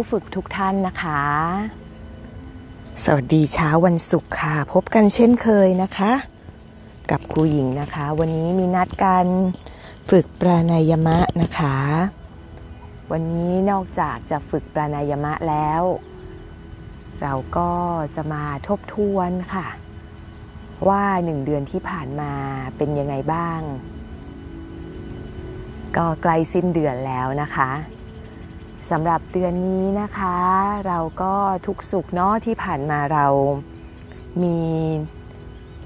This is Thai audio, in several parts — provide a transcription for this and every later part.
ผู้ฝึกทุกท่านนะคะ สวัสดีเช้าวันศุกร์ค่ะ พบกันเช่นเคยนะคะ กับครูหญิงนะคะ วันนี้มีนัดการฝึกปราณายมะนะคะ วันนี้นอกจากจะฝึกปราณายมะแล้ว เราก็จะมาทบทวนค่ะ ว่าหนึ่งเดือนที่ผ่านมาเป็นยังไงบ้าง ก็ใกล้สิ้นเดือนแล้วนะคะ สำหรับเดือนนี้นะคะ เราก็ทุกสุขเนาะที่ผ่านมาเรามี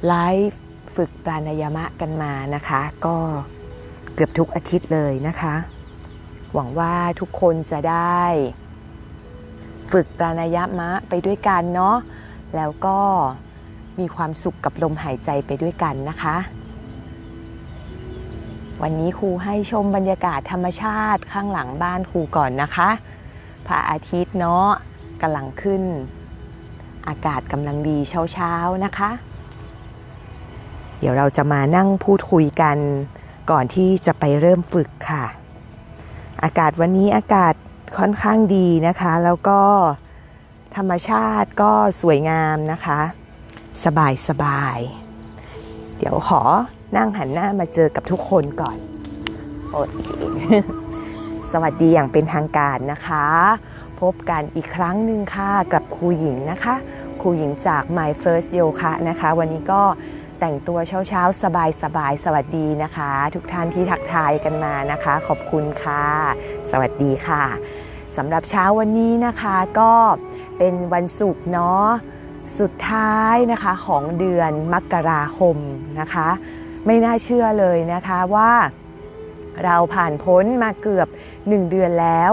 ไลฟ์ฝึกปราณายมะกันมานะคะ ก็เกือบทุกอาทิตย์เลยนะคะ หวังว่าทุกคนจะได้ ฝึกปราณายมะไปด้วยกันเนาะแล้วก็มีความสุขกับลมหายใจไปด้วยกันนะคะ วันนี้ครูให้ชมบรรยากาศธรรมชาติข้างหลังบ้านครูก่อนนะคะพระอาทิตย์เนาะกำลังขึ้น อากาศกำลังดีเช้าๆนะคะ เดี๋ยวเราจะมานั่งพูดคุยกัน ก่อนที่จะไปเริ่มฝึกค่ะ อากาศวันนี้อากาศค่อนข้างดีนะคะ แล้วก็ธรรมชาติก็สวยงามนะคะ สบายสบาย เดี๋ยวขอ นั่งหันหน้ามาเจอกับทุกคนก่อนโอเคสวัสดีอย่างเป็นทางการนะคะ พบกันอีกครั้งหนึ่งค่ะกับครูหญิงนะคะ ครูหญิงจาก My First Yoga นะคะ วันนี้ก็แต่งตัวเช้าๆ สบายสบายๆสวัสดีนะคะ ทุกท่านที่ทักทายกันมานะคะ ขอบคุณค่ะ สวัสดีค่ะสำหรับเช้าวันนี้นะคะก็เป็นวันศุกร์เนาะสุดท้ายนะคะของเดือนมกราคมนะคะ ไม่น่าเชื่อเลยนะคะว่าเราผ่านพ้นมาเกือบ 1 เดือนแล้ว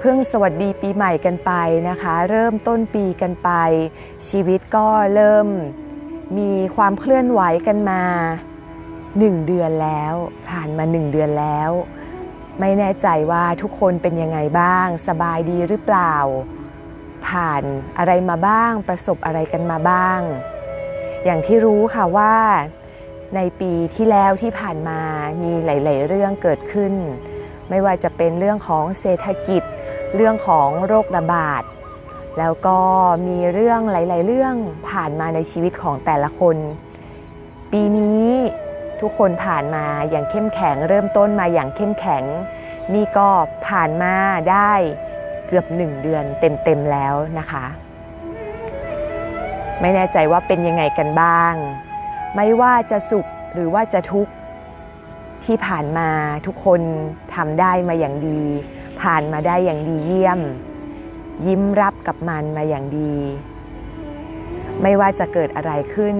เพิ่งสวัสดีปีใหม่กันไปนะคะ เริ่มต้นปีกันไป ชีวิตก็เริ่มมีความเคลื่อนไหวกันมา 1 เดือนแล้ว ผ่านมา 1 เดือนแล้ว ไม่แน่ใจว่าทุกคนเป็นยังไงบ้าง สบายดีหรือเปล่า ผ่านอะไรมาบ้างประสบอะไรกันมาบ้าง อย่างที่รู้ค่ะว่า ในปีที่แล้วที่ผ่านมามีหลาย ๆ เรื่องเกิดขึ้น ไม่ว่าจะเป็นเรื่องของเศรษฐกิจ เรื่องของโรคระบาด แล้วก็มีเรื่องหลาย ๆ เรื่องผ่านมาในชีวิตของแต่ละคน ปีนี้ทุกคนผ่านมาอย่างเข้มแข็ง เริ่มต้นมาอย่างเข้มแข็ง นี่ก็ผ่านมาได้เกือบหนึ่งเดือนเต็ม ๆ แล้วนะคะ ไม่แน่ใจว่าเป็นยังไงกันบ้าง ไม่ว่าจะสุขหรือว่าจะทุกข์ที่ผ่านมาทุกคนทำได้มาอย่างดี ผ่านมาได้อย่างดีเยี่ยม ยิ้มรับกับมันมาอย่างดี ไม่ว่าจะเกิดอะไรขึ้น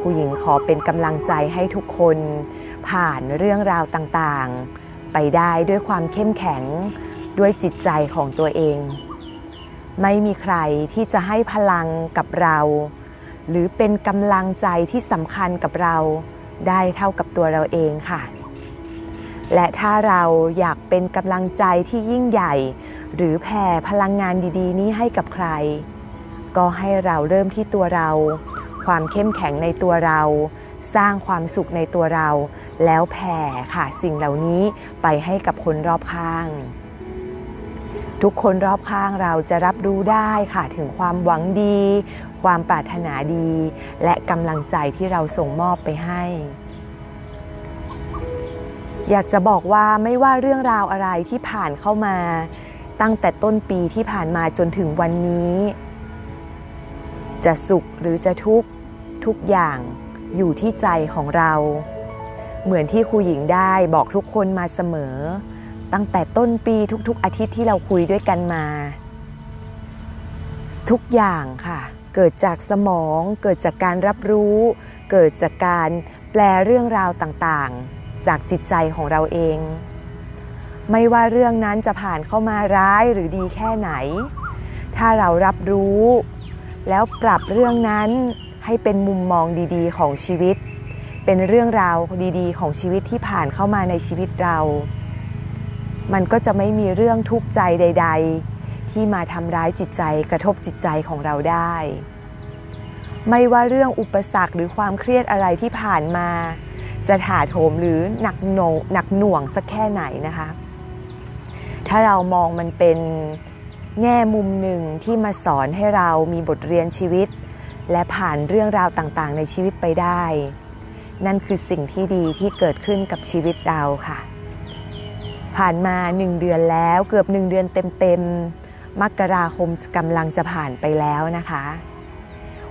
ผู้หญิงขอเป็นกำลังใจให้ทุกคน ผ่านเรื่องราวต่างๆ ไปได้ด้วยความเข้มแข็งด้วยจิตใจของตัวเอง ไม่มีใครที่จะให้พลังกับเรา หรือเป็นกำลังใจที่สำคัญกับเราได้เท่ากับตัวเราเองค่ะ และถ้าเราอยากเป็นกำลังใจที่ยิ่งใหญ่ หรือแผ่พลังงานดีๆ นี้ให้กับใคร ก็ให้เราเริ่มที่ตัวเรา ความเข้มแข็งในตัวเรา สร้างความสุขในตัวเรา แล้วแผ่ค่ะสิ่งเหล่านี้ไปให้กับคนรอบข้าง ทุกคนรอบข้างเราจะรับรู้ได้ค่ะถึงความหวังดี ความปรารถนาดี และกำลังใจที่เราส่งมอบไปให้ อยากจะบอกว่าไม่ว่าเรื่องราวอะไรที่ผ่านเข้ามา ตั้งแต่ต้นปีที่ผ่านมาจนถึงวันนี้ จะสุขหรือจะทุกข์ทุกอย่างอยู่ที่ใจของเรา เหมือนที่ครูหญิงได้บอกทุกคนมาเสมอ ตั้งแต่ต้นปีทุกๆอาทิตย์ที่เราคุยด้วยกันมา ทุกอย่างค่ะ เกิดจากสมอง เกิดจากการรับรู้ เกิดจากการแปลเรื่องราวต่างๆ จากจิตใจของเราเอง ไม่ว่าเรื่องนั้นจะผ่านเข้ามาร้ายหรือดีแค่ไหน ถ้าเรารับรู้ แล้วปรับเรื่องนั้นให้เป็นมุมมองดีๆ ของชีวิต เป็นเรื่องราวดีๆ ของชีวิตที่ผ่านเข้ามาในชีวิตเรา มันก็จะไม่มีเรื่องทุกข์ใจใด ๆ ที่มาทำร้ายจิตใจกระทบจิตใจของเราได้ ไม่ว่าเรื่องอุปสรรคหรือความเครียดอะไรที่ผ่านมา จะถาโถมหรือหนักโหนหนักหน่วงสักแค่ไหนนะคะ ถ้าเรามองมันเป็นแง่มุมหนึ่งที่มาสอนให้เรามีบทเรียนชีวิต และผ่านเรื่องราวต่างๆ ในชีวิตไปได้ นั่นคือสิ่งที่ดีที่เกิดขึ้นกับชีวิตเราค่ะ ผ่านมาหนึ่งเดือนแล้วเกือบหนึ่งเดือนเต็มๆมกราคมกำลังจะผ่านไปแล้วนะคะ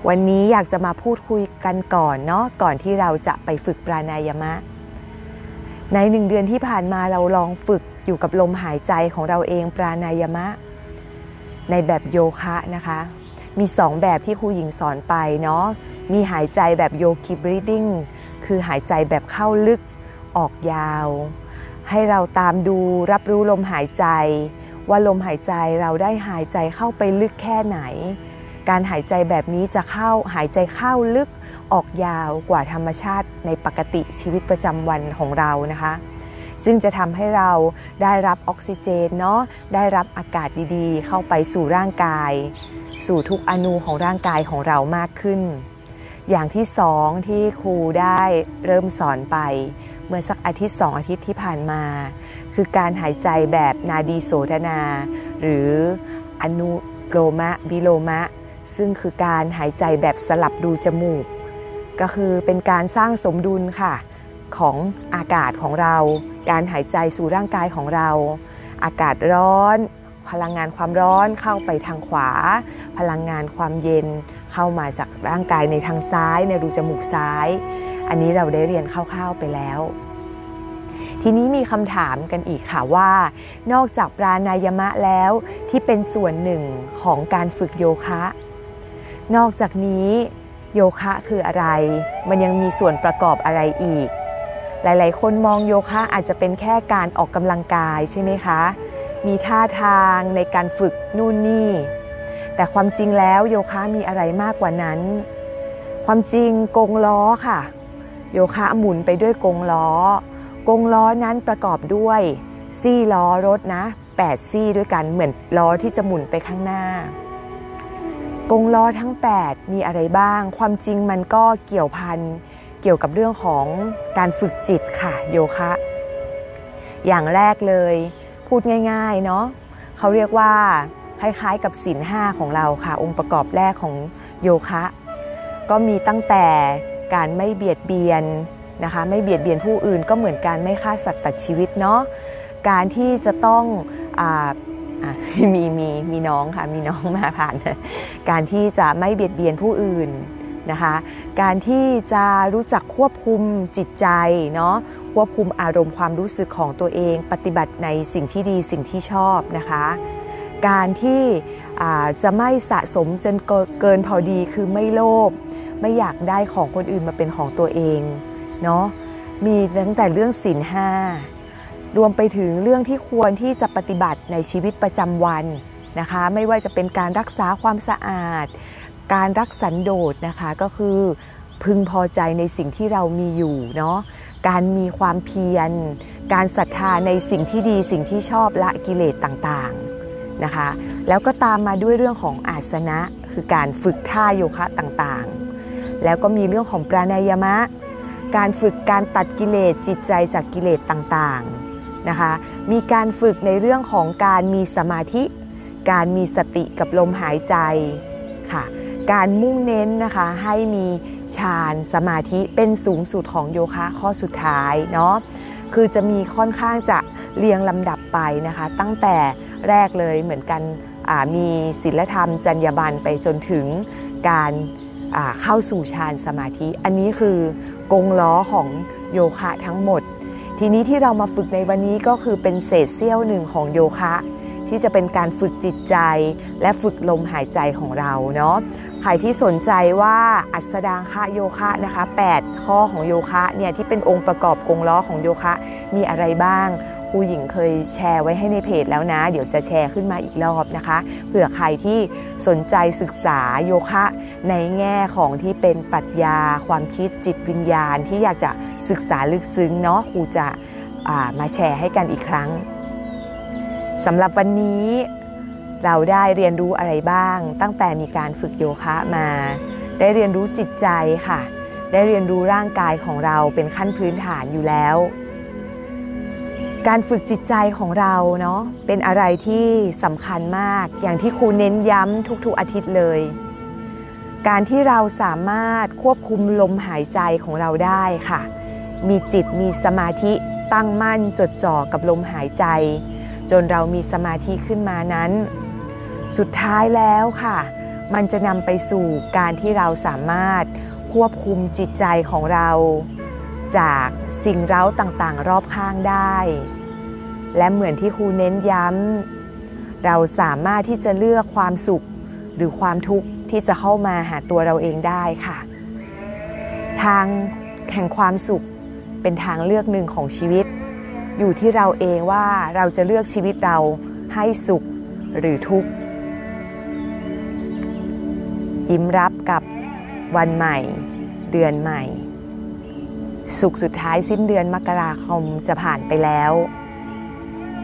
วันนี้อยากจะมาพูดคุยกันก่อนเนาะก่อนที่เราจะไปฝึกปราณายามะ ในหนึ่งเดือนที่ผ่านมาเราลองฝึกอยู่กับลมหายใจของเราเองปราณายามะ ในแบบโยคะนะคะ มีสองแบบที่ครูหญิงสอนไปเนาะมีหายใจแบบโยคีบรีดิ้งคือหายใจแบบเข้าลึกออกยาว ให้เราตามดูรับรู้ลมหายใจ ว่าลมหายใจเราได้หายใจเข้าไปลึกแค่ไหน การหายใจแบบนี้จะเข้าหายใจเข้าลึกออกยาวกว่าธรรมชาติในปกติชีวิตประจำวันของเรานะคะ ซึ่งจะทำให้เราได้รับออกซิเจนเนาะได้รับอากาศดีๆ เข้าไปสู่ร่างกาย สู่ทุกอนูของร่างกายของเรามากขึ้น อย่างที่สองที่ครูได้เริ่มสอนไป เมื่อสักอาทิตย์สองอาทิตย์ที่ผ่านมา คือการหายใจแบบนาดีโสธนา หรืออนุโลมะบิโลมะ ซึ่งคือการหายใจแบบสลับดูจมูก ก็คือเป็นการสร้างสมดุลค่ะ ของอากาศของเรา การหายใจสู่ร่างกายของเรา อากาศร้อน พลังงานความร้อนเข้าไปทางขวา พลังงานความเย็นเข้ามาจากร่างกายในทางซ้ายในรูจมูกซ้าย อันนี้เราได้เรียนคร่าวๆไปแล้ว ทีนี้มีคำถามกันอีกค่ะว่า นอกจากปราณายมะแล้วที่เป็นส่วนหนึ่งของการฝึกโยคะ นอกจากนี้โยคะคืออะไร มันยังมีส่วนประกอบอะไรอีก หลายๆ คนมองโยคะอาจจะเป็นแค่การออกกำลังกายใช่ไหมคะ มีท่าทางในการฝึกนู่นนี่ แต่ความจริงแล้วโยคะมีอะไรมากกว่านั้น ความจริงกงล้อค่ะ โยคะหมุนไปด้วยกงล้อกงล้อนั้นประกอบด้วยซี่ล้อรถนะ 8 ซี่ด้วยกันเหมือนล้อที่จะหมุนไปข้างหน้ากงล้อทั้ง 8 มีอะไรบ้าง ความจริงมันก็เกี่ยวพันเกี่ยวกับเรื่องของการฝึกจิตค่ะโยคะ อย่างแรกเลยพูดง่ายๆเนาะเขาเรียกว่าคล้ายๆกับศีลห้าของเราค่ะ องค์ประกอบแรกของโยคะ ก็มีตั้งแต่ การไม่เบียดเบียนนะคะไม่เบียดเบียนผู้อื่นก็เหมือนการไม่ฆ่าสัตว์ตัดชีวิตเนาะการที่จะต้องอมีมีมีน้องค่ะมีน้องมาผ่าน การที่จะไม่เบียดเบียนผู้อื่นนะคะการที่จะรู้จักควบคุมจิตใจเนาะควบคุมอารมณ์ความรู้สึกของตัวเอง ปฏิบัติในสิ่งที่ดีสิ่งที่ชอบนะคะ การที่จะไม่สะสมจนเกินพอดีคือไม่โลภ ไม่อยากได้ของคนอื่นมาเป็นของตัวเองเนาะมีตั้งแต่เรื่องศีลห้ารวมไปถึงเรื่องที่ควรที่จะปฏิบัติในชีวิตประจำวันนะคะ ไม่ว่าจะเป็นการรักษาความสะอาด การรักสันโดษนะคะก็คือพึงพอใจในสิ่งที่เรามีอยู่เนาะการมีความเพียร การศรัทธาในสิ่งที่ดีสิ่งที่ชอบละกิเลสต่างๆนะคะ แล้วก็ตามมาด้วยเรื่องของอาสนะคือการฝึกท่าโยคะต่างๆ แล้วก็มีเรื่องของปราณายามะ การฝึกการตัดกิเลสจิตใจจากกิเลสต่างๆนะคะ มีการฝึกในเรื่องของการมีสมาธิ การมีสติกับลมหายใจค่ะ การมุ่งเน้นนะคะให้มีฌานสมาธิเป็นสูงสุดของโยคะข้อสุดท้ายเนาะคือจะมีค่อนข้างจะเรียงลำดับไปนะคะ ตั้งแต่แรกเลยเหมือนกันมีศีลธรรมจรรยาบรรณไปจนถึงการ เข้าสู่ฌานสมาธิ อันนี้คือกงล้อของโยคะทั้งหมด ทีนี้ที่เรามาฝึกในวันนี้ก็คือเป็นเศษเสี้ยวหนึ่งของโยคะ ที่จะเป็นการฝึกจิตใจ และฝึกลมหายใจของเราเนาะใครที่สนใจว่าอัสดางคะโยคะนะคะ 8 ข้อของโยคะเนี่ยที่เป็นองค์ประกอบกงล้อของโยคะมีอะไรบ้าง ครูหญิงเคยแชร์ไว้ให้ในเพจแล้วนะ เดี๋ยวจะแชร์ขึ้นมาอีกรอบนะคะเผื่อใครที่สนใจศึกษาโยคะในแง่ของที่เป็นปรัชญา ความคิดจิตวิญญาณที่อยากจะศึกษาลึกซึ้งเนาะครูจะมาแชร์ให้กันอีกครั้งสำหรับวันนี้เราได้เรียนรู้อะไรบ้าง ตั้งแต่มีการฝึกโยคะมา ได้เรียนรู้จิตใจค่ะ ได้เรียนรู้ร่างกายของเราเป็นขั้นพื้นฐานอยู่แล้ว การฝึกจิตใจของเราเนาะเป็นอะไรที่สำคัญมาก อย่างที่ครูเน้นย้ำทุกๆอาทิตย์เลย การที่เราสามารถควบคุมลมหายใจของเราได้ค่ะ มีจิตมีสมาธิตั้งมั่นจดจ่อกับลมหายใจ จนเรามีสมาธิขึ้นมานั้น สุดท้ายแล้วค่ะ มันจะนำไปสู่การที่เราสามารถควบคุมจิตใจของเรา จากสิ่งเร้าต่างๆ รอบข้างได้ และเหมือนที่ครูเน้นย้ำ เราสามารถที่จะเลือกความสุขหรือความทุกข์ที่จะเข้ามาหาตัวเราเองได้ค่ะ ทางแห่งความสุขเป็นทางเลือกหนึ่งของชีวิต อยู่ที่เราเองว่าเราจะเลือกชีวิตเราให้สุขหรือทุกข์ ยิ้มรับกับวันใหม่ เดือนใหม่ สุขสุดท้ายสิ้นเดือนมกราคมจะผ่านไปแล้ว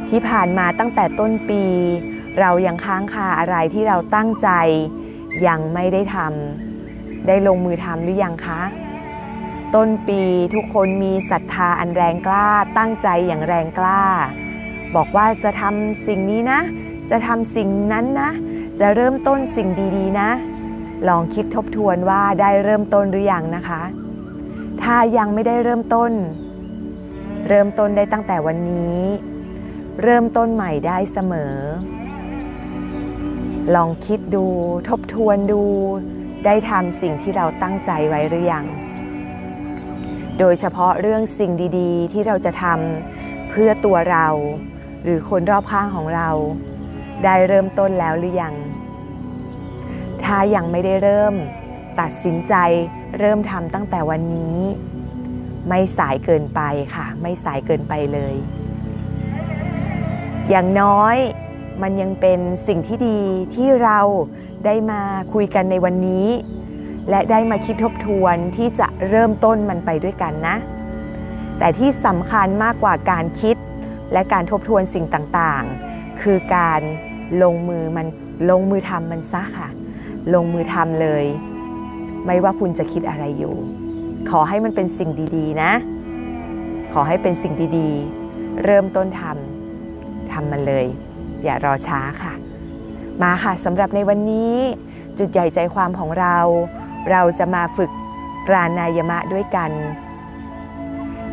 ที่ผ่านมาตั้งแต่ต้นปี เรายังค้างคาอะไรที่เราตั้งใจ ยังไม่ได้ทำได้ลงมือทำหรือยังคะ ต้นปีทุกคนมีศรัทธาอันแรงกล้าตั้งใจอย่างแรงกล้า บอกว่าจะทำสิ่งนี้นะ จะทำสิ่งนั้นนะ จะเริ่มต้นสิ่งดีๆนะ ลองคิดทบทวนว่าได้เริ่มต้นหรือยังนะคะ ถ้ายังไม่ได้เริ่มต้น เริ่มต้นได้ตั้งแต่วันนี้ เริ่มต้นใหม่ได้เสมอ ลองคิดดูทบทวนดู ได้ทำสิ่งที่เราตั้งใจไว้หรือยัง โดยเฉพาะเรื่องสิ่งดีๆ ที่เราจะทำเพื่อตัวเรา หรือคนรอบข้างของเรา ได้เริ่มต้นแล้วหรือยัง ถ้ายังไม่ได้เริ่ม ตัดสินใจเริ่มทำตั้งแต่วันนี้ ไม่สายเกินไปค่ะ ไม่สายเกินไปเลย อย่างน้อยมันยังเป็นสิ่งที่ดีที่เราได้มาคุยกันในวันนี้ และได้มาคิดทบทวนที่จะเริ่มต้นมันไปด้วยกันนะ แต่ที่สำคัญมากกว่าการคิดและการทบทวนสิ่งต่างๆ คือการลงมือมันลงมือทำมันซะค่ะ ลงมือทำเลย ไม่ว่าคุณจะคิดอะไรอยู่ ขอให้มันเป็นสิ่งดีๆ นะ ขอให้เป็นสิ่งดีๆ เริ่มต้นทำทำมันเลย อย่ารอช้าค่ะ มาค่ะสำหรับในวันนี้ จุดใหญ่ใจความของเรา เราจะมาฝึกปราณายมะด้วยกัน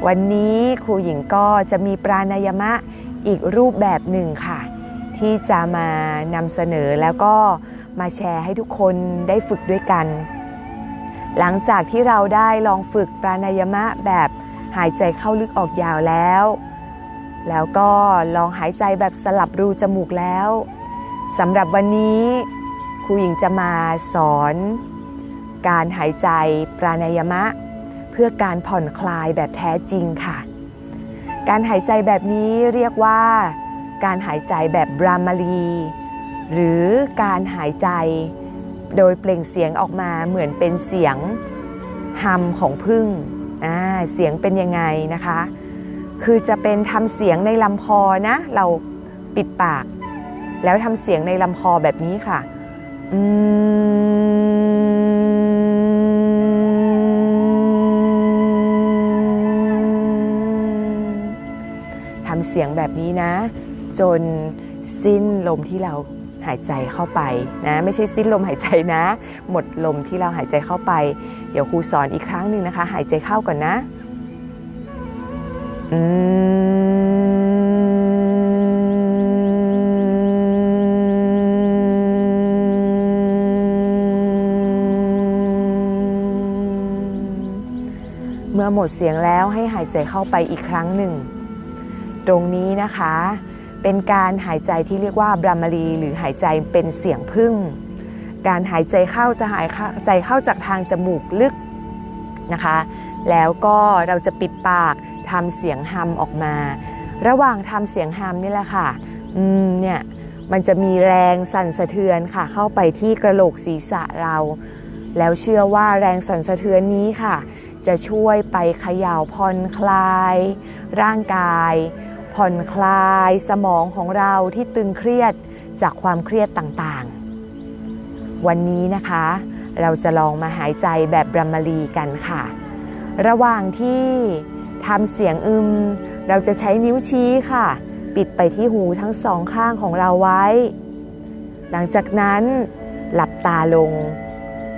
วันนี้ครูหญิงก็จะมีปราณายมะอีกรูปแบบหนึ่งค่ะ ที่จะมานำเสนอแล้วก็มาแชร์ให้ทุกคนได้ฝึกด้วยกัน หลังจากที่เราได้ลองฝึกปราณายมะแบบหายใจเข้าลึกออกยาวแล้ว แล้วก็ลองหายใจแบบสลับรูจมูกแล้วสำหรับวันนี้ครูหญิงจะมาสอน การหายใจปราณายมะ เพื่อการผ่อนคลายแบบแท้จริงค่ะ การหายใจแบบนี้เรียกว่า การหายใจแบบบรามาลีหรือการหายใจ โดยเปล่งเสียงออกมาเหมือนเป็นเสียงฮัมของพึ่งเสียงเป็นยังไงนะคะ คือจะเป็นทำเสียงในลำคอนะ เราปิดปาก แล้วทำเสียงในลำคอแบบนี้ค่ะอืทำเสียงแบบนี้นะ จนสิ้นลมที่เราายใจเข้าไปนะไม่ใช่สิ้นลมหายใจนะ หมดลมที่เราหายใจเข้าไป เดี๋ยวครูสอนอีกครั้งหนึ่งนะคะ หายใจเข้าก่อนนะอืมเมื่อหมดเสียงแล้วให้หายใจเข้าไปอีกครั้งหนึ่ง ตรงนี้นะคะ เป็นการหายใจที่เรียกว่าบรามารีหรือหายใจเป็นเสียงพึ่ง การหายใจเข้าจะหายใจเข้าจากทางจมูกลึกนะคะ แล้วก็เราจะปิดปากทำเสียงฮัมออกมา ระหว่างทำเสียงฮัมนี่แหละค่ะอืมเนี่ยมันจะมีแรงสั่นสะเทือนค่ะ เข้าไปที่กระโหลกศีรษะเรา แล้วเชื่อว่าแรงสั่นสะเทือนนี้ค่ะ จะช่วยไปขย่าผ่อนคลาย ร่างกาย ผ่อนคลายสมองของเราที่ตึงเครียดจากความเครียดต่างๆ วันนี้นะคะ เราจะลองมาหายใจแบบบรมลีกันค่ะ ระหว่างที่ทำเสียงอึม เราจะใช้นิ้วชี้ค่ะ ปิดไปที่หูทั้งสองข้างของเราไว้ หลังจากนั้นหลับตาลง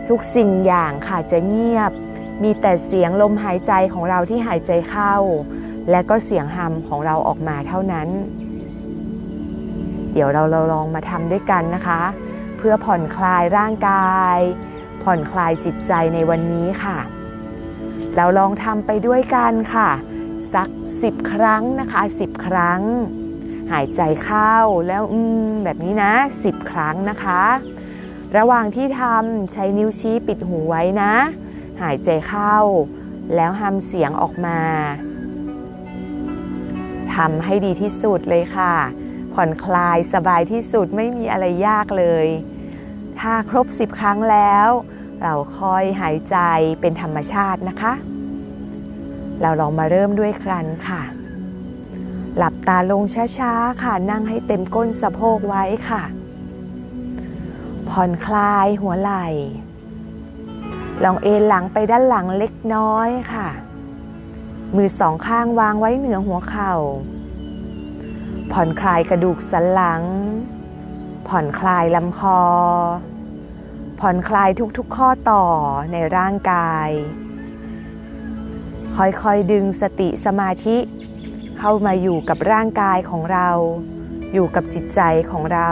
ทุกสิ่งอย่างค่ะจะเงียบ มีแต่เสียงลมหายใจของเราที่หายใจเข้า และก็เสียงฮัมของเราออกมาเท่านั้น เดี๋ยวเราเราลองมาทำด้วยกันนะคะ เพื่อผ่อนคลายร่างกาย ผ่อนคลายจิตใจในวันนี้ค่ะ เราลองทำไปด้วยกันค่ะ สัก 10 ครั้งนะคะ 10 ครั้ง หายใจเข้าแล้วอืมแบบนี้นะ 10 ครั้งนะคะ ระหว่างที่ทำใช้นิ้วชี้ปิดหูไว้นะ หายใจเข้า แล้วทำเสียงออกมา ทำให้ดีที่สุดเลยค่ะ ผ่อนคลายสบายที่สุดไม่มีอะไรยากเลย ถ้าครบ 10 ครั้งแล้ว เราค่อยหายใจเป็นธรรมชาตินะคะ เราลองมาเริ่มด้วยกันค่ะ หลับตาลงช้าๆค่ะนั่งให้เต็มก้นสะโพกไว้ค่ะ ผ่อนคลายหัวไหล่ลองเอนหลังไปด้านหลังเล็กน้อยค่ะ มือสองข้างวางไว้เหนือหัวเข่า ผ่อนคลายกระดูกสันหลัง ผ่อนคลายลำคอ ผ่อนคลายทุกๆข้อต่อในร่างกาย ค่อยๆดึงสติสมาธิ เข้ามาอยู่กับร่างกายของเรา อยู่กับจิตใจของเรา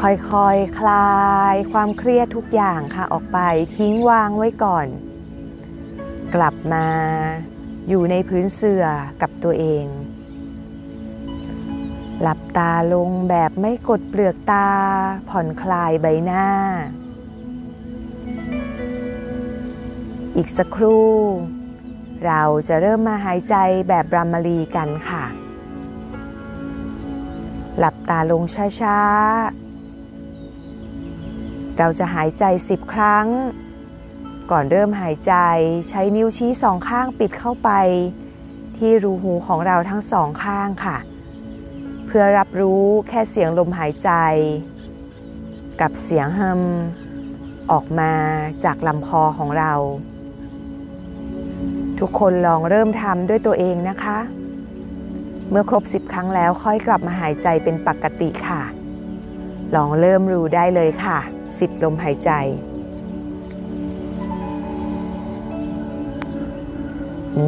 ค่อยๆคคลายความเครียดทุกอย่างค่ะออกไปทิ้งวางไว้ก่อน กลับมาอยู่ในพื้นเสื่อกับตัวเอง หลับตาลงแบบไม่กดเปลือกตาผ่อนคลายใบหน้า อีกสักครู่ เราจะเริ่มมาหายใจแบบบรามลีกันค่ะ หลับตาลงช้าๆ เราจะหายใจสิบครั้ง ก่อนเริ่มหายใจใช้นิ้วชี้สองข้างปิดเข้าไป ที่รูหูของเราทั้งสองข้างค่ะ เพื่อรับรู้แค่เสียงลมหายใจ กับเสียงฮึมออกมาจากลำคอของเรา ทุกคนลองเริ่มทำด้วยตัวเองนะคะ เมื่อครบ10ครั้งแล้วค่อยกลับมาหายใจเป็นปกติค่ะ ลองเริ่มรู้ได้เลยค่ะ10ลมหายใจ อื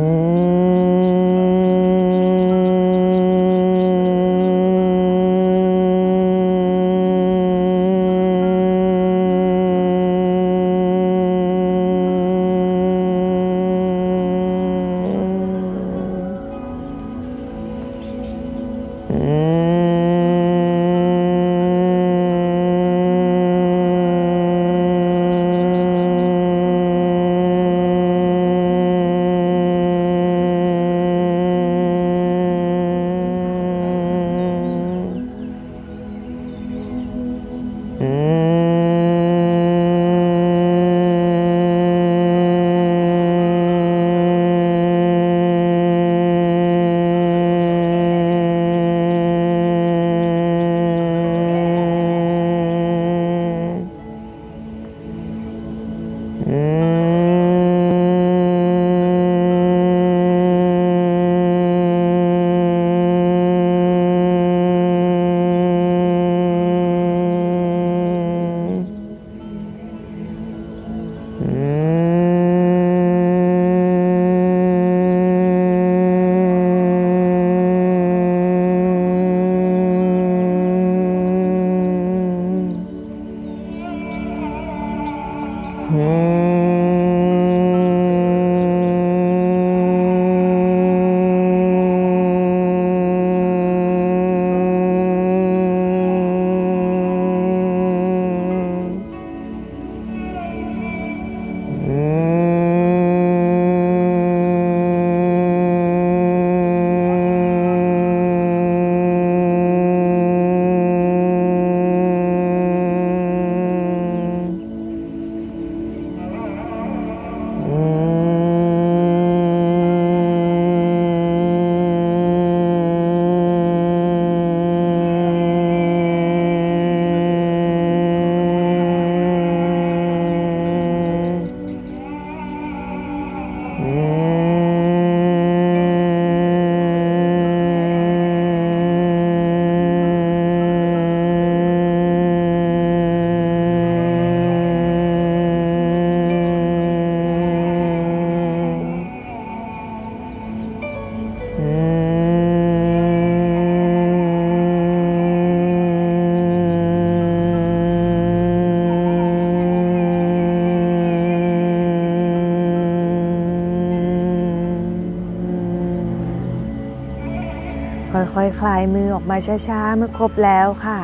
ค่อยๆคลายมือออกมาช้าๆ เมื่อครบแล้วค่ะ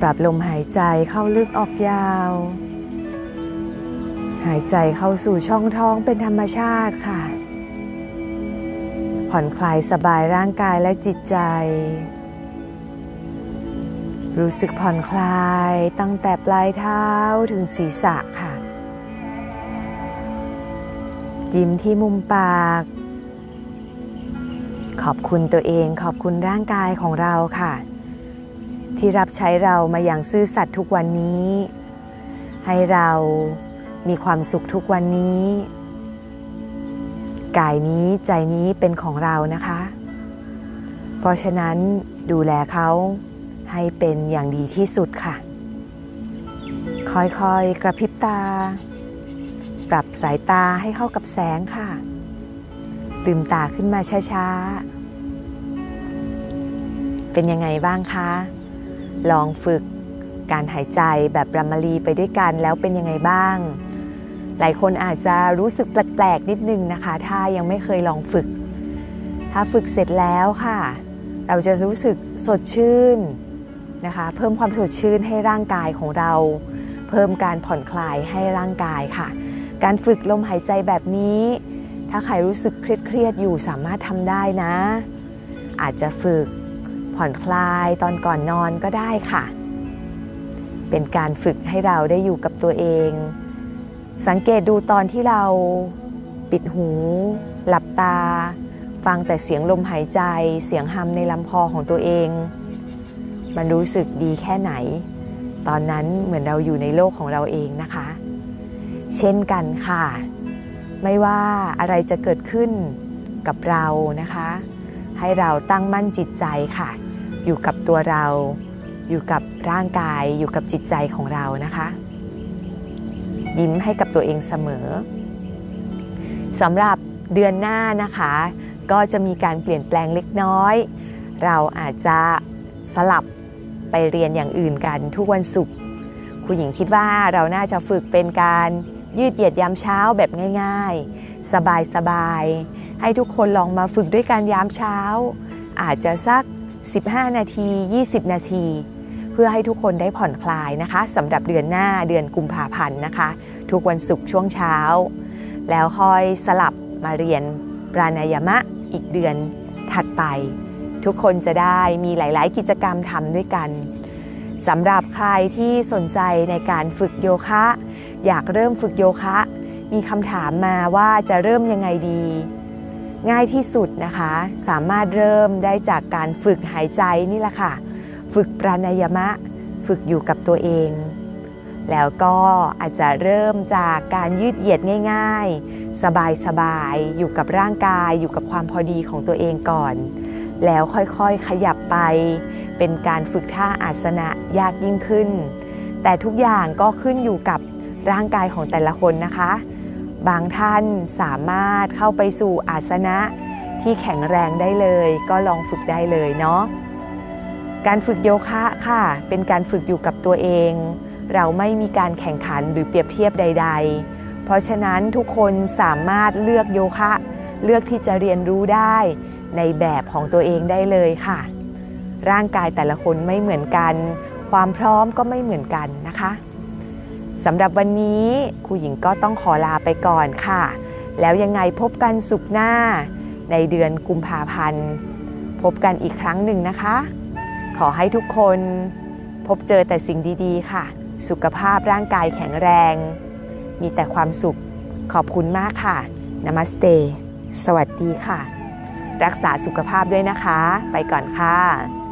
ปรับลมหายใจเข้าลึกออกยาว หายใจเข้าสู่ช่องท้องเป็นธรรมชาติค่ะ ผ่อนคลายสบายร่างกายและจิตใจ รู้สึกผ่อนคลายตั้งแต่ปลายเท้าถึงศีรษะค่ะ ยิ้มที่มุมปาก ขอบคุณตัวเองขอบคุณร่างกายของเราค่ะ ที่รับใช้เรามาอย่างซื่อสัตย์ทุกวันนี้ ให้เรามีความสุขทุกวันนี้ กายนี้ใจนี้เป็นของเรานะคะ เพราะฉะนั้นดูแลเขาให้เป็นอย่างดีที่สุดค่ะ ค่อยๆกระพริบตา ปรับสายตาให้เข้ากับแสงค่ะลืมตาขึ้นมาช้าๆ เป็นยังไงบ้างคะ ลองฝึกการหายใจแบบบรมลีไปด้วยกันแล้วเป็นยังไงบ้าง หลายคนอาจจะรู้สึกแปลกๆนิดนึงนะคะ ถ้ายังไม่เคยลองฝึก ถ้าฝึกเสร็จแล้วค่ะ เราจะรู้สึกสดชื่นนะคะ เพิ่มความสดชื่นให้ร่างกายของเรา เพิ่มการผ่อนคลายให้ร่างกายค่ะ การฝึกลมหายใจแบบนี้ ถ้าใครรู้สึกเครียดๆอยู่สามารถทำได้นะ อาจจะฝึก ผ่อนคลายตอนก่อนนอนก็ได้ค่ะ เป็นการฝึกให้เราได้อยู่กับตัวเอง สังเกตดูตอนที่เราปิดหู หลับตา ฟังแต่เสียงลมหายใจ เสียงฮัมในลำคอของตัวเอง มันรู้สึกดีแค่ไหน ตอนนั้นเหมือนเราอยู่ในโลกของเราเองนะคะ เช่นกันค่ะ ไม่ว่าอะไรจะเกิดขึ้นกับเรานะคะ ให้เราตั้งมั่นจิตใจค่ะ อยู่กับตัวเรา อยู่กับร่างกาย อยู่กับจิตใจของเรานะคะ ยิ้มให้กับตัวเองเสมอสำหรับเดือนหน้านะคะ ก็จะมีการเปลี่ยนแปลงเล็กน้อย เราอาจจะสลับไปเรียนอย่างอื่นกันทุกวันศุกร์คุณหญิงคิดว่าเราน่าจะฝึกเป็นการยืดเหยียดยามเช้าแบบง่าย ๆ สบายๆให้ทุกคนลองมาฝึกด้วยการยามเช้า อาจจะสัก 15 นาที 20 นาที เพื่อให้ทุกคนได้ผ่อนคลายนะคะสำหรับเดือนหน้าเดือนกุมภาพันธ์นะคะ ทุกวันศุกร์ช่วงเช้า แล้วค่อยสลับมาเรียนปราณายามะอีกเดือนถัดไป ทุกคนจะได้มีหลาย ๆ กิจกรรมทำด้วยกันสำหรับใครที่สนใจในการฝึกโยคะ อยากเริ่มฝึกโยคะ มีคำถามมาว่าจะเริ่มยังไงดี ง่ายที่สุดนะคะ สามารถเริ่มได้จากการฝึกหายใจนี่แหละค่ะ ฝึกปราณายมะ ฝึกอยู่กับตัวเอง แล้วก็อาจจะเริ่มจากการยืดเหยียดง่าย ๆ สบายๆ อยู่กับร่างกาย อยู่กับความพอดีของตัวเองก่อน แล้วค่อยๆขยับไป เป็นการฝึกท่าอาสนะยากยิ่งขึ้น แต่ทุกอย่างก็ขึ้นอยู่กับร่างกายของแต่ละคนนะคะ บางท่านสามารถเข้าไปสู่อาสนะที่แข็งแรงได้เลย ก็ลองฝึกได้เลยเนาะการฝึกโยคะค่ะ เป็นการฝึกอยู่กับตัวเอง เราไม่มีการแข่งขันหรือเปรียบเทียบใด ๆ เพราะฉะนั้นทุกคนสามารถเลือกโยคะ เลือกที่จะเรียนรู้ได้ในแบบของตัวเองได้เลยค่ะ ร่างกายแต่ละคนไม่เหมือนกัน ความพร้อมก็ไม่เหมือนกันนะคะ สำหรับวันนี้ครูหญิงก็ต้องขอลาไปก่อนค่ะ แล้วยังไงพบกันสุขหน้า ในเดือนกุมภาพันธ์ พบกันอีกครั้งหนึ่งนะคะ ขอให้ทุกคนพบเจอแต่สิ่งดีๆ ค่ะ สุขภาพร่างกายแข็งแรง มีแต่ความสุขขอบคุณมากค่ะนามัสเต สวัสดีค่ะ รักษาสุขภาพด้วยนะคะ ไปก่อนค่ะ